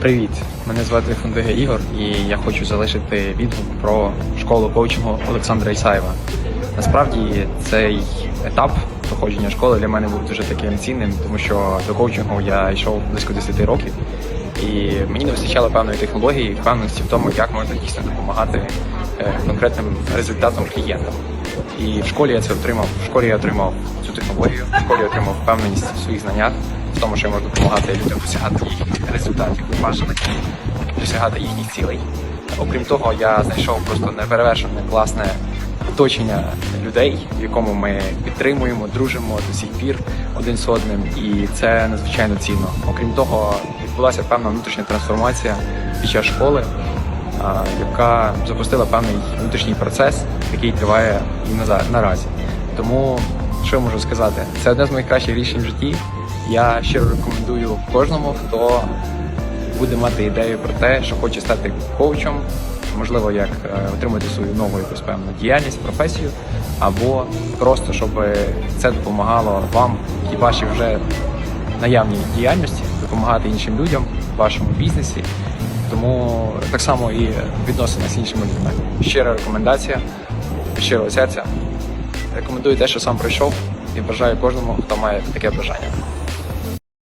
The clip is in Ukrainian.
Привіт, мене звати Фундига Ігор, і я хочу залишити відгук про школу коучингу Олександра Ісаєва. Насправді цей етап проходження школи для мене був дуже таким цінним, тому що до коучингу я йшов близько 10 років, і мені не вистачало певної технології, впевненості в тому, як можна дійсно допомагати е, конкретним результатам клієнтам. І в школі я це отримав. В школі я отримав цю технологію, в школі я отримав впевненість в своїх знаннях, в тому, що я можу допомагати людям досягати їхніх результатів, бажаних досягати їхніх цілей. Окрім того, я знайшов просто неперевершене класне оточення людей, в якому ми підтримуємо, дружимо до сих пір один з одним, і це надзвичайно цінно. Окрім того, відбулася певна внутрішня трансформація під час школи, яка запустила певний внутрішній процес, який триває і наразі. Тому що я можу сказати? Це одне з моїх кращих рішень в житті. Я щиро рекомендую кожному, хто буде мати ідею про те, що хоче стати коучем, можливо, як е, отримати свою нову якусь певну діяльність, професію, або просто щоб це допомагало вам і вашій вже наявній діяльності, допомагати іншим людям в вашому бізнесі. Тому так само і відносини з іншими людьми. Щира рекомендація, щирого серця. Рекомендую те, що сам пройшов, і бажаю кожному, хто має таке бажання.